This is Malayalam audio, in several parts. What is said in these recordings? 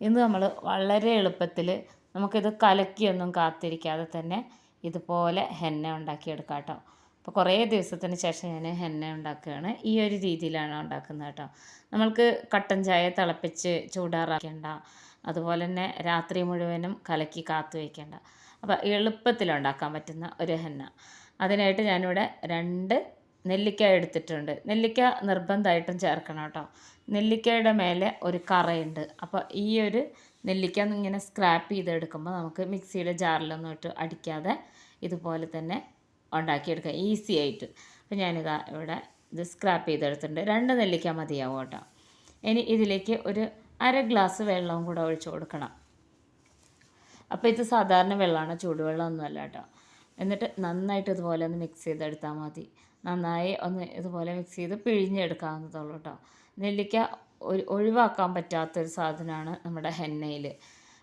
ഇന്ന് നമ്മൾ വളരെ എളുപ്പത്തിൽ നമുക്കിത് കലക്കിയൊന്നും കാത്തിരിക്കാതെ തന്നെ ഇതുപോലെ ഹെന്ന ഉണ്ടാക്കിയെടുക്കാം കേട്ടോ അപ്പോൾ കുറേ ദിവസത്തിന് ശേഷം ഞാൻ ഹെന്ന ഉണ്ടാക്കുകയാണ് ഈ ഒരു രീതിയിലാണ് ഉണ്ടാക്കുന്നത് കേട്ടോ. നമ്മൾക്ക് കട്ടൻ ചായ തിളപ്പിച്ച് ചൂടാറാക്കേണ്ട. അതുപോലെ തന്നെ രാത്രി മുഴുവനും കലക്കി കാത്തു വയ്ക്കേണ്ട അപ്പോൾ എളുപ്പത്തിൽ ഉണ്ടാക്കാൻ പറ്റുന്ന ഒരു ഹെന്ന. അതിനായിട്ട് ഞാനിവിടെ രണ്ട് നെല്ലിക്ക എടുത്തിട്ടുണ്ട്. നെല്ലിക്ക നിർബന്ധമായിട്ടും ചേർക്കണം കേട്ടോ. നെല്ലിക്കയുടെ മേലെ ഒരു കറയുണ്ട്. അപ്പോൾ ഈ ഒരു നെല്ലിക്ക ഇങ്ങനെ സ്ക്രാപ്പ് ചെയ്തെടുക്കുമ്പോൾ നമുക്ക് മിക്സിയുടെ ജാറിലൊന്നും ഇട്ട് അടിക്കാതെ ഇതുപോലെ തന്നെ ഉണ്ടാക്കിയെടുക്കാം. ഈസി ആയിട്ട്. അപ്പോൾ ഞാനിതാ ഇവിടെ ഇത് സ്ക്രാപ്പ് ചെയ്തെടുത്തിട്ടുണ്ട്. രണ്ട് നെല്ലിക്ക മതിയാവും കേട്ടോ. ഇനി ഇതിലേക്ക് ഒരു അര ഗ്ലാസ് വെള്ളവും കൂടെ ഒഴിച്ചു കൊടുക്കണം. അപ്പോൾ ഇത് സാധാരണ വെള്ളമാണ്. ചൂടുവെള്ളമൊന്നുമല്ല കേട്ടോ. എന്നിട്ട് നന്നായിട്ട് ഇതുപോലെ ഒന്ന് മിക്സ് ചെയ്തെടുത്താൽ മതി. നന്നായി ഒന്ന് ഇതുപോലെ മിക്സ് ചെയ്ത് പിഴിഞ്ഞെടുക്കാവുന്നതുള്ളൂ കേട്ടോ. നെല്ലിക്ക ഒഴിവാക്കാൻ പറ്റാത്തൊരു സാധനമാണ് നമ്മുടെ ഹെന്നയിൽ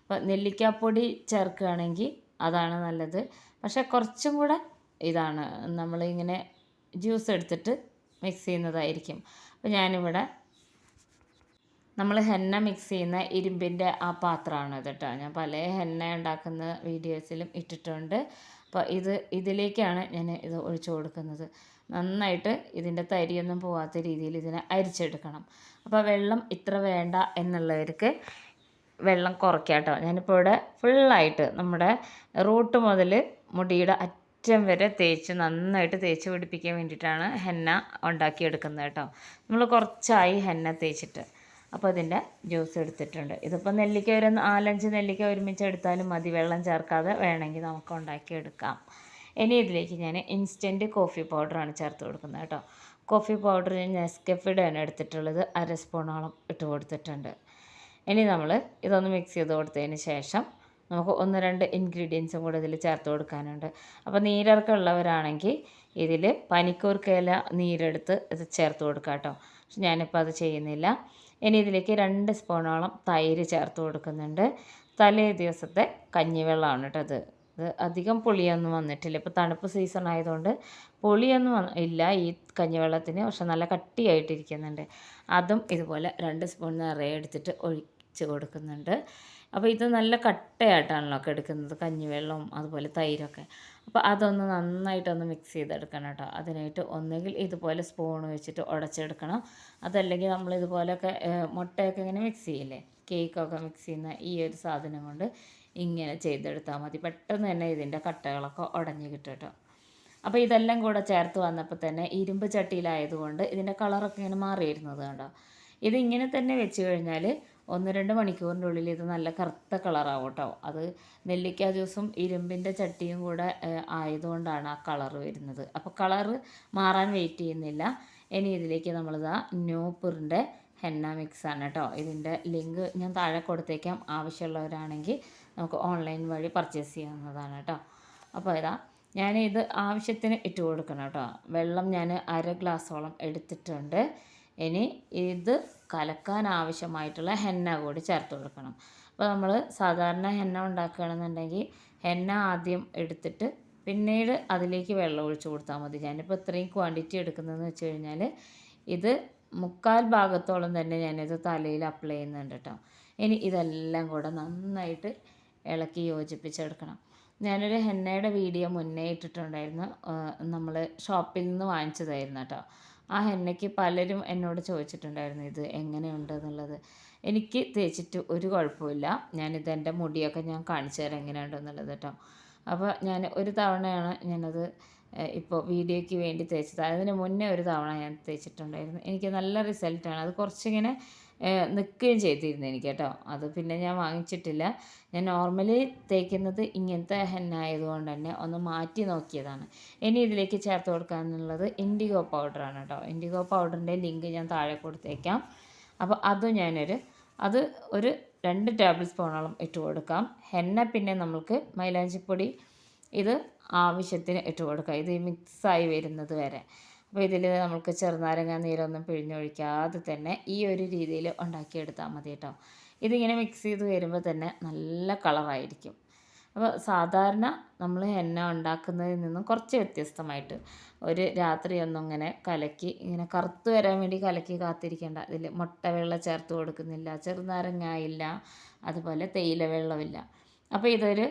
അപ്പോൾ നെല്ലിക്കാപ്പൊടി ചേർക്കുകയാണെങ്കിൽ അതാണ് നല്ലത്. പക്ഷേ കുറച്ചും കൂടെ ഇതാണ് നമ്മളിങ്ങനെ ജ്യൂസ് എടുത്തിട്ട് മിക്സ് ചെയ്യുന്നതായിരിക്കും. അപ്പോൾ ഞാനിവിടെ നമ്മൾ ഹെന്ന മിക്സ് ചെയ്യുന്ന ഇരുമ്പിന്റെ ആ പാത്രമാണ് ഇത് കേട്ടോ. ഞാൻ പല ഹെന്ന ഉണ്ടാക്കുന്ന വീഡിയോസിലും ഇട്ടിട്ടുണ്ട്. അപ്പോൾ ഇത് ഇതിലേക്കാണ് ഞാൻ ഇത് ഒഴിച്ചു കൊടുക്കുന്നത്. നന്നായിട്ട് ഇതിന്റെ തരിയൊന്നും പോവാത്ത രീതിയിൽ ഇതിനെ അരിച്ചെടുക്കണം. അപ്പോൾ വെള്ളം ഇത്ര വേണ്ട എന്നുള്ളവർക്ക് വെള്ളം കുറയ്ക്കാം കേട്ടോ. ഞാനിപ്പോൾ ഇവിടെ ഫുള്ളായിട്ട് നമ്മുടെ റൂട്ട് മുതൽ മുടിയുടെ അറ്റം വരെ തേച്ച് നന്നായിട്ട് തേച്ച് പിടിപ്പിക്കാൻ വേണ്ടിയിട്ടാണ് ഹെന്ന ഉണ്ടാക്കിയെടുക്കുന്നത് കേട്ടോ. നമ്മൾ കുറച്ചായി ഹെന്ന തേച്ചിട്ട്. അപ്പോൾ അതിന്റെ ജ്യൂസ് എടുത്തിട്ടുണ്ട്. ഇതിപ്പോൾ നെല്ലിക്ക ഒരു നാലഞ്ച് നെല്ലിക്ക ഒരുമിച്ച് എടുത്താലും മതി. വെള്ളം ചേർക്കാതെ വേണമെങ്കിൽ നമുക്ക് ഉണ്ടാക്കിയെടുക്കാം. ഇനി ഇതിലേക്ക് ഞാൻ ഇൻസ്റ്റന്റ് കോഫി പൗഡറാണ് ചേർത്ത് കൊടുക്കുന്നത് കേട്ടോ. കോഫി പൗഡർ ഞാൻ നെസ്കഫിയുടെ ആണ് എടുത്തിട്ടുള്ളത്. അര സ്പൂണോളം ഇട്ട് കൊടുത്തിട്ടുണ്ട്. ഇനി നമ്മൾ ഇതൊന്ന് മിക്സ് ചെയ്ത് കൊടുത്തതിന് ശേഷം നമുക്ക് ഒന്ന് രണ്ട് ഇൻഗ്രീഡിയൻസും കൂടെ ഇതിൽ ചേർത്ത് കൊടുക്കാനുണ്ട്. അപ്പോൾ നീരിറക്കം ഉള്ളവരാണെങ്കിൽ ഇതിൽ പനിക്കൂർക്കയില നീരെടുത്ത് ഇത് ചേർത്ത് കൊടുക്കാം കേട്ടോ. പക്ഷെ ഞാനിപ്പോൾ അത് ചെയ്യുന്നില്ല. ഇനി ഇതിലേക്ക് രണ്ട് സ്പൂണോളം തൈര് ചേർത്ത് കൊടുക്കുന്നുണ്ട്. തലേ ദിവസത്തെ കഞ്ഞിവെള്ളമാണ് കേട്ടോ അത് ഇത് അധികം പുളിയൊന്നും വന്നിട്ടില്ല. ഇപ്പോൾ തണുപ്പ് സീസൺ ആയതുകൊണ്ട് പുളിയൊന്നും ഇല്ല ഈ കഞ്ഞിവെള്ളത്തിന് പക്ഷെ നല്ല കട്ടിയായിട്ടിരിക്കുന്നുണ്ട്. അതും ഇതുപോലെ രണ്ട് സ്പൂൺ നിറയെ എടുത്തിട്ട് ഒഴിച്ച് കൊടുക്കുന്നുണ്ട്. അപ്പോൾ ഇത് നല്ല കട്ടയായിട്ടാണല്ലോ ഒക്കെ എടുക്കുന്നത്. കഞ്ഞിവെള്ളവും അതുപോലെ തൈരൊക്കെ. അപ്പോൾ അതൊന്ന് നന്നായിട്ടൊന്ന് മിക്സ് ചെയ്തെടുക്കണം കേട്ടോ. അതിനായിട്ട് ഒന്നുകിൽ ഇതുപോലെ സ്പൂൺ വെച്ചിട്ട് ഉടച്ചെടുക്കണം. അതല്ലെങ്കിൽ നമ്മൾ ഇതുപോലെയൊക്കെ മുട്ടയൊക്കെ ഇങ്ങനെ മിക്സ് ചെയ്യില്ലേ? കേക്കൊക്കെ മിക്സ് ചെയ്യുന്ന ഈ ഒരു സാധനം കൊണ്ട് ഇങ്ങനെ ചെയ്തെടുത്താൽ മതി. പെട്ടെന്ന് തന്നെ ഇതിന്റെ കട്ടകളൊക്കെ ഉടഞ്ഞ് കിട്ടും കേട്ടോ. അപ്പോൾ ഇതെല്ലാം കൂടെ ചേർത്ത് വന്നപ്പോൾ തന്നെ ഇരുമ്പ് ചട്ടിയിലായതുകൊണ്ട് ഇതിന്റെ കളറൊക്കെ ഇങ്ങനെ മാറിയിരുന്നത് കണ്ടോ? ഇതിങ്ങനെ തന്നെ വെച്ച് കഴിഞ്ഞാൽ ഒന്ന് രണ്ട് മണിക്കൂറിന്റെ ഉള്ളിൽ ഇത് നല്ല കറുത്ത കളറാവും കേട്ടോ. അത് നെല്ലിക്ക ജ്യൂസും ഇരുമ്പിന്റെ ചട്ടിയും കൂടെ ആയതുകൊണ്ടാണ് ആ കളർ വരുന്നത്. അപ്പോൾ കളറ് മാറാൻ വെയിറ്റ് ചെയ്യുന്നില്ല. ഇനി ഇതിലേക്ക് നമ്മളിതാ ന്യൂപ്പറിന്റെ ഹെന്ന മിക്സ് ആണ് കേട്ടോ. ഇതിന്റെ ലിങ്ക് ഞാൻ താഴെ കൊടുത്തേക്കാം. ആവശ്യമുള്ളവരാണെങ്കിൽ നമുക്ക് ഓൺലൈൻ വഴി പർച്ചേസ് ചെയ്യാവുന്നതാണ് കേട്ടോ. അപ്പോൾ ഇതാ ഞാൻ ഇത് ആവശ്യത്തിന് ഇട്ട് കൊടുക്കണം കേട്ടോ. വെള്ളം ഞാൻ അര ഗ്ലാസോളം എടുത്തിട്ടുണ്ട്. ഇനി ഇത് കലക്കാൻ ആവശ്യമായിട്ടുള്ള ഹെന്ന കൂടി ചേർത്ത് കൊടുക്കണം. അപ്പോൾ നമ്മൾ സാധാരണ ഹെന്ന ഉണ്ടാക്കുകയാണെന്നുണ്ടെങ്കിൽ ഹെന്ന ആദ്യം എടുത്തിട്ട് പിന്നീട് അതിലേക്ക് വെള്ളം ഒഴിച്ച് കൊടുത്താൽ മതി. ഞാനിപ്പോൾ ഇത്രയും ക്വാണ്ടിറ്റി എടുക്കുന്നതെന്ന് വെച്ച് കഴിഞ്ഞാൽ ഇത് മുക്കാൽ ഭാഗത്തോളം തന്നെ ഞാനിത് തലയിൽ അപ്ലൈ ചെയ്യുന്നുണ്ട് കേട്ടോ. ഇനി ഇതെല്ലാം കൂടെ നന്നായിട്ട് ഇളക്കി യോജിപ്പിച്ചെടുക്കണം. ഞാനൊരു ഹെന്നയുടെ വീഡിയോ മുന്നേ ഇട്ടിട്ടുണ്ടായിരുന്നു. നമ്മൾ ഷോപ്പിൽ നിന്ന് വാങ്ങിച്ചതായിരുന്നു കേട്ടോ. ആ ഹെന്നയ്ക്ക് പലരും എന്നോട് ചോദിച്ചിട്ടുണ്ടായിരുന്നു ഇത് എങ്ങനെയുണ്ട് എന്നുള്ളത് എനിക്ക് തേച്ചിട്ട് ഒരു കുഴപ്പമില്ല ഞാനിത് എന്റെ മുടിയൊക്കെ ഞാൻ കാണിച്ചു തരാം എങ്ങനെയുണ്ടെന്നുള്ളത് കേട്ടോ. അപ്പോൾ ഞാൻ ഒരു തവണയാണ് ഞാനത് ഇപ്പോൾ വീഡിയോയ്ക്ക് വേണ്ടി തേച്ചത്. അതിന് മുന്നേ ഒരു തവണ ഞാൻ തേച്ചിട്ടുണ്ടായിരുന്നു. എനിക്ക് നല്ല റിസൾട്ടാണ്. അത് കുറച്ചിങ്ങനെ നിൽക്കുകയും ചെയ്തിരുന്നു എനിക്ക് കേട്ടോ അത് പിന്നെ ഞാൻ വാങ്ങിച്ചിട്ടില്ല. ഞാൻ നോർമലി തേക്കുന്നത് ഇങ്ങനത്തെ ഹെന്ന ആയതുകൊണ്ട് തന്നെ ഒന്ന് മാറ്റി നോക്കിയതാണ്. ഇനി ഇതിലേക്ക് ചേർത്ത് കൊടുക്കാനുള്ളത് ഇൻഡിഗോ പൗഡറാണ് കേട്ടോ. ഇൻഡിഗോ പൗഡറിന്റെ ലിങ്ക് ഞാൻ താഴെ കൊടുത്തേക്കാം. അപ്പോൾ അതും ഞാനൊരു അത് ഒരു രണ്ട് ടേബിൾ സ്പൂണോളം ഇട്ട് കൊടുക്കാം. ഹെന്ന പിന്നെ നമ്മൾക്ക് മൈലാഞ്ചിപ്പൊടി ഇത് ആവശ്യത്തിന് ഇട്ട് കൊടുക്കുക ഇത് മിക്സായി വരുന്നത് വരെ. അപ്പോൾ ഇതിൽ നമുക്ക് ചെറുനാരങ്ങ നീരൊന്നും പിഴിഞ്ഞൊഴിക്കാതെ തന്നെ ഈ ഒരു രീതിയിൽ ഉണ്ടാക്കിയെടുത്താൽ മതി കേട്ടോ. ഇതിങ്ങനെ മിക്സ് ചെയ്ത് വരുമ്പോൾ തന്നെ നല്ല കളറായിരിക്കും അപ്പോൾ സാധാരണ നമ്മൾ എണ്ണ ഉണ്ടാക്കുന്നതിൽ നിന്നും കുറച്ച് വ്യത്യസ്തമായിട്ട് ഒരു രാത്രി ഒന്നും ഇങ്ങനെ കലക്കി ഇങ്ങനെ കറുത്ത് വരാൻ വേണ്ടി കലക്കി കാത്തിരിക്കേണ്ട. ഇതിൽ മുട്ട വെള്ളം ചേർത്ത് കൊടുക്കുന്നില്ല ചെറുനാരങ്ങ ഇല്ല അതുപോലെ തേയില വെള്ളമില്ല അപ്പോൾ ഇതൊരു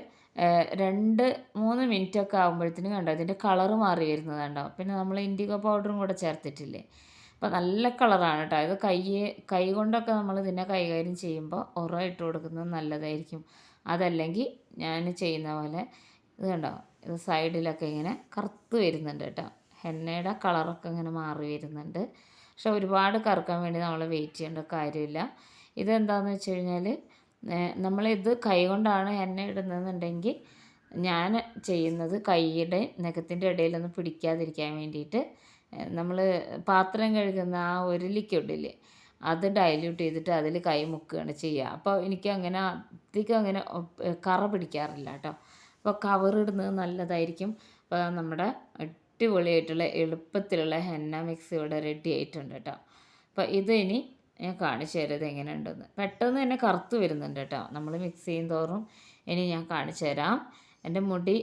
രണ്ട് മൂന്ന് മിനിറ്റ് ഒക്കെ ആകുമ്പോഴത്തേനും കണ്ടോ ഇതിന്റെ കളറ് മാറി വരുന്നത് കണ്ടോ. പിന്നെ നമ്മൾ ഇൻഡിഗോ പൗഡറും കൂടെ ചേർത്തിട്ടില്ലേ. അപ്പോൾ നല്ല കളറാണ് കേട്ടോ. ഇത് കൈ കൈ കൊണ്ടൊക്കെ നമ്മൾ ഇതിനെ കൈകാര്യം ചെയ്യുമ്പോൾ ഉറ ഇട്ട് കൊടുക്കുന്നത് നല്ലതായിരിക്കും. അതല്ലെങ്കിൽ ഞാൻ ചെയ്യുന്ന പോലെ ഇത് കണ്ടോ ഇത് സൈഡിലൊക്കെ ഇങ്ങനെ കറുത്ത് വരുന്നുണ്ട് കേട്ടോ. ഹെന്നയുടെ കളറൊക്കെ ഇങ്ങനെ മാറി വരുന്നുണ്ട്. പക്ഷെ ഒരുപാട് കറുക്കാൻ വേണ്ടി നമ്മൾ വെയിറ്റ് ചെയ്യേണ്ട കാര്യമില്ല. ഇതെന്താണെന്ന് വെച്ച് കഴിഞ്ഞാൽ നമ്മളിത് കൈ കൊണ്ടാണ് എണ്ണ ഇടുന്നതെന്നുണ്ടെങ്കിൽ ഞാൻ ചെയ്യുന്നത് കൈയുടെ നഖത്തിന്റെ ഇടയിലൊന്നും പിടിക്കാതിരിക്കാൻ വേണ്ടിയിട്ട്. നമ്മൾ പാത്രം കഴുകുന്ന ആ ഒരു ലിക്വിഡില്ലേ അത് ഡൈല്യൂട്ട് ചെയ്തിട്ട് അതിൽ കൈ മുക്കുകയാണ് ചെയ്യുക. അപ്പോൾ എനിക്ക് അങ്ങനെ അധികം അങ്ങനെ കറ പിടിക്കാറില്ല കേട്ടോ. അപ്പോൾ കവർ ഇടുന്നത് നല്ലതായിരിക്കും. അപ്പോൾ നമ്മുടെ അടിപൊളിയായിട്ടുള്ള എളുപ്പത്തിലുള്ള ഹെന്ന മിക്സ് ഇവിടെ റെഡി ആയിട്ടുണ്ട് കേട്ടോ. അപ്പോൾ ഇത് ഇനി ഞാൻ കാണിച്ചു തരാം എങ്ങനെ ഉണ്ടെന്ന് പെട്ടെന്ന് തന്നെ കറുത്ത് വരുന്നുണ്ട് കേട്ടോ. നമ്മൾ മിക്സ് ചെയ്യും തോറും ഇനി ഞാൻ കാണിച്ചു തരാം. എന്റെ മുടി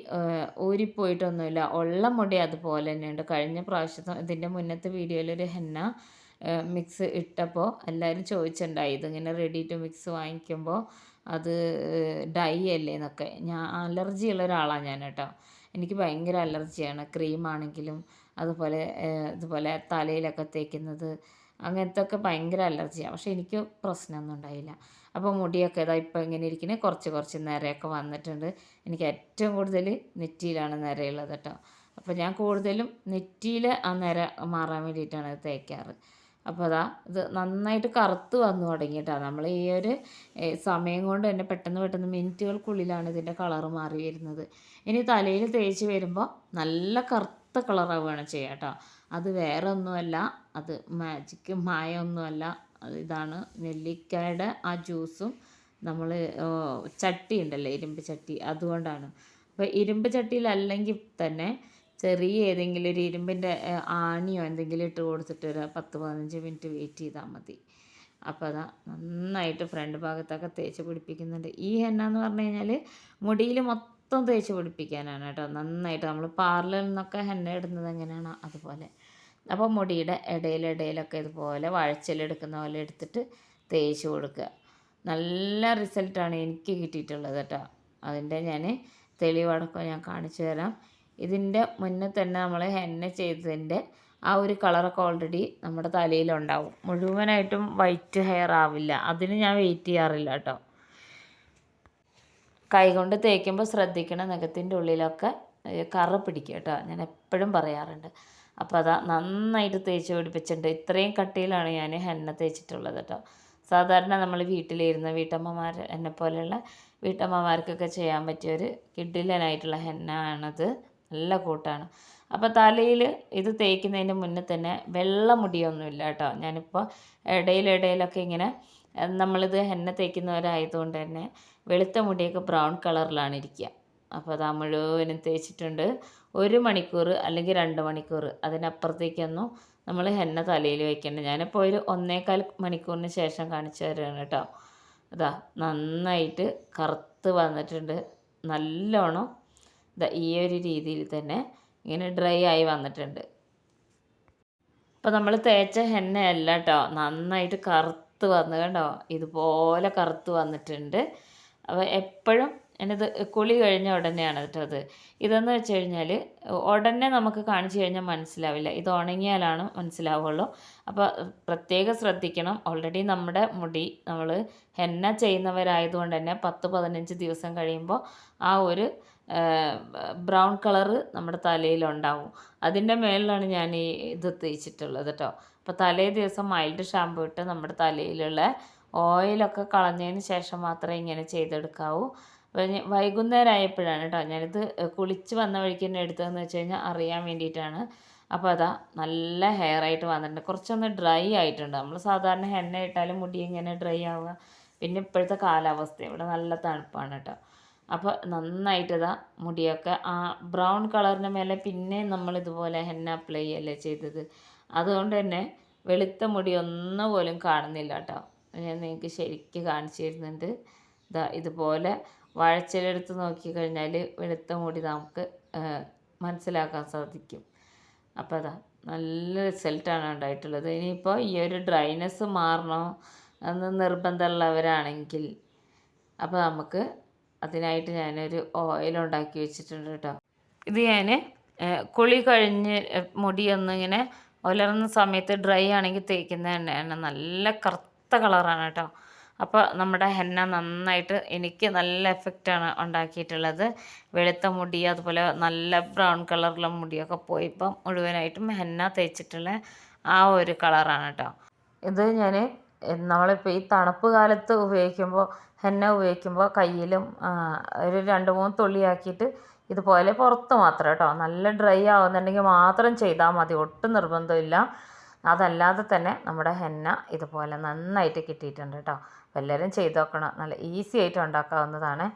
ഊരിപ്പോയിട്ടൊന്നുമില്ല. ഉള്ള മുടി അതുപോലെ തന്നെയുണ്ട്. കഴിഞ്ഞ പ്രാവശ്യത്തെ ഇതിന്റെ മുന്നത്തെ വീഡിയോയിലൊരു ഹെന്ന മിക്സ് ഇട്ടപ്പോൾ എല്ലാവരും ചോദിച്ചിട്ടുണ്ടായി. ഇതിങ്ങനെ റെഡി ടു മിക്സ് വാങ്ങിക്കുമ്പോൾ അത് ഡൈ അല്ലേ എന്നൊക്കെ. ഞാൻ അലർജി ഉള്ള ഒരാളാണ് ഞാൻ കേട്ടോ. എനിക്ക് ഭയങ്കര അലർജിയാണ് ക്രീമാണെങ്കിലും അതുപോലെ ഇതുപോലെ തലയിലൊക്കെ തേക്കുന്നത് അങ്ങനത്തെ ഒക്കെ ഭയങ്കര അലർജിയാണ് പക്ഷേ എനിക്ക് പ്രശ്നമൊന്നും ഉണ്ടായില്ല. അപ്പോൾ മുടിയൊക്കെ ഇതാ ഇപ്പോൾ ഇങ്ങനെ ഇരിക്കുന്നത് കുറച്ച് കുറച്ച് നിരയൊക്കെ വന്നിട്ടുണ്ട്. എനിക്ക് ഏറ്റവും കൂടുതൽ നെറ്റിയിലാണ് നിരയുള്ളത് കേട്ടോ. അപ്പോൾ ഞാൻ കൂടുതലും നെറ്റിയിൽ ആ നിര മാറാൻ വേണ്ടിയിട്ടാണ് തേക്കാറ്. അപ്പോൾ അതാ ഇത് നന്നായിട്ട് കറുത്ത് വന്നു തുടങ്ങിയിട്ടാണ് നമ്മൾ ഈ ഒരു സമയം കൊണ്ട് തന്നെ പെട്ടെന്ന് പെട്ടെന്ന് മിനിറ്റുകൾക്കുള്ളിലാണ് ഇതിന്റെ കളർ മാറി വരുന്നത്. ഇനി തലയിൽ തേച്ച് വരുമ്പോൾ നല്ല കറുത്ത കളറാവുകയാണ് ചെയ്യുക കേട്ടോ. അത് വേറെ ഒന്നുമല്ല അത് മാജിക്ക് മായൊന്നുമല്ല ഇതാണ് നെല്ലിക്കയുടെ ആ ജ്യൂസും നമ്മൾ ചട്ടി ഉണ്ടല്ലോ ഇരുമ്പ് ചട്ടി അതുകൊണ്ടാണ്. അപ്പോൾ ഇരുമ്പ് ചട്ടിയിലല്ലെങ്കിൽ തന്നെ ചെറിയ ഏതെങ്കിലും ഒരു ഇരുമ്പിന്റെ ആണിയോ എന്തെങ്കിലും ഇട്ട് കൊടുത്തിട്ട് ഒരു പത്ത് പതിനഞ്ച് മിനിറ്റ് വെയിറ്റ് ചെയ്താൽ മതി. അപ്പോൾ അതാ നന്നായിട്ട് ഫ്രണ്ട് ഭാഗത്തൊക്കെ തേച്ച് പിടിപ്പിക്കുന്നുണ്ട്. ഈ ഹെന്ന എന്ന് പറഞ്ഞു കഴിഞ്ഞാൽ മുടിയിൽ മൊത്തം തേച്ച് പിടിപ്പിക്കാനാണ് കേട്ടോ. നന്നായിട്ട് നമ്മൾ പാർലറിൽ നിന്നൊക്കെ ഹെന്ന ഇടുന്നത് എങ്ങനെയാണോ അതുപോലെ. അപ്പോൾ മുടിയുടെ ഇടയിലിടയിലൊക്കെ ഇതുപോലെ വഴച്ചിലെടുക്കുന്ന പോലെ എടുത്തിട്ട് തേച്ച് കൊടുക്കുക. നല്ല റിസൾട്ടാണ് എനിക്ക് കിട്ടിയിട്ടുള്ളത് കേട്ടോ. അതിന്റെ ഞാൻ തെളിവടക്കം ഞാൻ കാണിച്ചു തരാം. ഇതിന്റെ മുന്നേ തന്നെ നമ്മൾ ഹെന്ന ചെയ്തതിന്റെ ആ ഒരു കളറൊക്കെ ഓൾറെഡി നമ്മുടെ തലയിലുണ്ടാവും. മുഴുവനായിട്ടും വൈറ്റ് ഹെയർ ആവില്ല. അതിന് ഞാൻ വെയിറ്റ് ചെയ്യാറില്ല കേട്ടോ. കൈകൊണ്ട് തേക്കുമ്പോൾ ശ്രദ്ധിക്കണം നഖത്തിന്റെ ഉള്ളിലൊക്കെ കറ പിടിക്കുക കേട്ടോ. ഞാൻ എപ്പോഴും പറയാറുണ്ട്. അപ്പോൾ അതാ നന്നായിട്ട് തേച്ച് പിടിപ്പിച്ചിട്ടുണ്ട്. ഇത്രയും കട്ടിയിലാണ് ഞാൻ ഹെന്ന തേച്ചിട്ടുള്ളത് കേട്ടോ. സാധാരണ നമ്മൾ വീട്ടിലിരുന്ന വീട്ടമ്മമാർ എന്നെ പോലെയുള്ള വീട്ടമ്മമാർക്കൊക്കെ ചെയ്യാൻ പറ്റിയ പറ്റിയൊരു കിഡിലനായിട്ടുള്ള ഹെന്ന ആണത് നല്ല കൂട്ടാണ്. അപ്പോൾ തലയിൽ ഇത് തേക്കുന്നതിന് മുന്നേ തന്നെ വെള്ള മുടിയൊന്നുമില്ല കേട്ടോ. ഞാനിപ്പോൾ ഇടയിലിടയിലൊക്കെ ഇങ്ങനെ നമ്മളിത് ഹെന്ന തേക്കുന്നവരായതുകൊണ്ട് തന്നെ വെളുത്ത മുടിയൊക്കെ ബ്രൗൺ കളറിലാണ് ഇരിക്കുക. അപ്പോൾ അതാ മുഴുവനും തേച്ചിട്ടുണ്ട്. ഒരു മണിക്കൂർ അല്ലെങ്കിൽ രണ്ട് മണിക്കൂർ അതിനപ്പുറത്തേക്കൊന്നും നമ്മൾ ഹെന്ന തലയിൽ വയ്ക്കേണ്ട ഞാനിപ്പോൾ ഒരു ഒന്നേകാൽ മണിക്കൂറിന് ശേഷം കാണിച്ചു തരാണ് കേട്ടോ. അതാ നന്നായിട്ട് കറുത്ത് വന്നിട്ടുണ്ട്. നല്ലോണം ഇതാ ഈ ഒരു രീതിയിൽ തന്നെ ഇങ്ങനെ ഡ്രൈ ആയി വന്നിട്ടുണ്ട്. അപ്പോൾ നമ്മൾ തേച്ച എണ്ണയല്ല കേട്ടോ. നന്നായിട്ട് കറുത്ത് വന്നു കണ്ടോ? ഇതുപോലെ കറുത്ത് വന്നിട്ടുണ്ട്. അപ്പോൾ എപ്പോഴും എന്നത് കുളി കഴിഞ്ഞ ഉടനെയാണ് കേട്ടോ അത്. ഇതെന്ന് വെച്ച് കഴിഞ്ഞാൽ ഉടനെ നമുക്ക് കാണിച്ചു കഴിഞ്ഞാൽ മനസ്സിലാവില്ല. ഇത് ഉണങ്ങിയാലാണ് മനസ്സിലാവുള്ളൂ. അപ്പോൾ പ്രത്യേകം ശ്രദ്ധിക്കണം. ഓൾറെഡി നമ്മുടെ മുടി നമ്മൾ ഹെന്ന ചെയ്യുന്നവരായതുകൊണ്ട് തന്നെ പത്ത് പതിനഞ്ച് ദിവസം കഴിയുമ്പോൾ ആ ഒരു ബ്രൗൺ കളറ് നമ്മുടെ തലയിലുണ്ടാവും അതിന്റെ മേളിലാണ് ഞാൻ ഈ ഇത് തേച്ചിട്ടുള്ളത് കേട്ടോ. അപ്പോൾ തലേ ദിവസം മൈൽഡ് ഷാമ്പു ഇട്ട് നമ്മുടെ തലയിലുള്ള ഓയിലൊക്കെ കളഞ്ഞതിന് ശേഷം മാത്രമേ ഇങ്ങനെ ചെയ്തെടുക്കാവൂ. വൈകുന്നേരം ആയപ്പോഴാണ് കേട്ടോ ഞാനിത് കുളിച്ച് വന്ന വഴിക്ക് തന്നെ എടുത്തതെന്ന് വെച്ച് കഴിഞ്ഞാൽ അറിയാൻ വേണ്ടിയിട്ടാണ്. അപ്പോൾ അതാ നല്ല ഹെയർ ആയിട്ട് വന്നിട്ടുണ്ട്. കുറച്ചൊന്ന് ഡ്രൈ ആയിട്ടുണ്ട്. നമ്മൾ സാധാരണ എണ്ണ ഇട്ടാലും മുടി ഇങ്ങനെ ഡ്രൈ ആവുക. പിന്നെ ഇപ്പോഴത്തെ കാലാവസ്ഥ ഇവിടെ നല്ല തണുപ്പാണ് കേട്ടോ. അപ്പോൾ നന്നായിട്ട് ഇതാ മുടിയൊക്കെ ആ ബ്രൗൺ കളറിന് മേലെ പിന്നെ നമ്മൾ ഇതുപോലെ ഹെന്ന അപ്ലൈ ചെയ്യല്ലേ ചെയ്തത്. അതുകൊണ്ട് തന്നെ വെളുത്ത മുടി ഒന്നും പോലും കാണുന്നില്ല കേട്ടോ. ഞാൻ നിങ്ങൾക്ക് ശരിക്കും കാണിച്ചു തരുന്നുണ്ട്. ഇതാ ഇതുപോലെ വാഴച്ചിലെടുത്ത് നോക്കിക്കഴിഞ്ഞാൽ വെളുത്ത മുടി നമുക്ക് മനസ്സിലാക്കാൻ സാധിക്കും. അപ്പോൾ അതാ നല്ല റിസൾട്ടാണ് ഉണ്ടായിട്ടുള്ളത്. ഇനിയിപ്പോൾ ഈ ഒരു ഡ്രൈനെസ് മാറണോ എന്ന് നിർബന്ധമുള്ളവരാണെങ്കിൽ അപ്പോൾ നമുക്ക് അതിനായിട്ട് ഞാനൊരു ഓയിൽ ഉണ്ടാക്കി വെച്ചിട്ടുണ്ട് കേട്ടോ. ഇത് ഞാൻ കുളി കഴിഞ്ഞ് മുടിയൊന്ന് ഇങ്ങനെ ഉലർന്ന സമയത്ത് ഡ്രൈ ആണെങ്കിൽ തേക്കുന്ന എണ്ണയാണ് നല്ല കറുത്ത കളറാണ് കേട്ടോ. അപ്പോൾ നമ്മുടെ ഹെന്ന നന്നായിട്ട് എനിക്ക് നല്ല എഫക്റ്റാണ് ഉണ്ടാക്കിയിട്ടുള്ളത്. വെളുത്ത മുടി അതുപോലെ നല്ല ബ്രൗൺ കളറിലെ മുടിയൊക്കെ പോയി ഇപ്പം മുഴുവനായിട്ടും ഹെന്ന തേച്ചിട്ടുള്ള ആ ഒരു കളറാണ് കേട്ടോ. ഇത് ഞാൻ നമ്മളിപ്പോൾ ഈ തണുപ്പ് കാലത്ത് ഉപയോഗിക്കുമ്പോൾ ഹെന്ന ഉപയോഗിക്കുമ്പോൾ കയ്യിലും ഒരു രണ്ട് മൂന്ന് തുള്ളിയാക്കിയിട്ട് ഇതുപോലെ പുറത്ത് മാത്രം കേട്ടോ. നല്ല ഡ്രൈ ആവുന്നുണ്ടെങ്കിൽ മാത്രം ചെയ്താൽ മതി. ഒട്ടും നിർബന്ധമില്ല. അതല്ലാതെ തന്നെ നമ്മുടെ ഹെന്ന ഇതുപോലെ നന്നായിട്ട് കിട്ടിയിട്ടുണ്ട് കേട്ടോ. എല്ലാവരും ചെയ്ത് നോക്കണം. നല്ല ഈസി ആയിട്ട് ഉണ്ടാക്കാവുന്നതാണ്.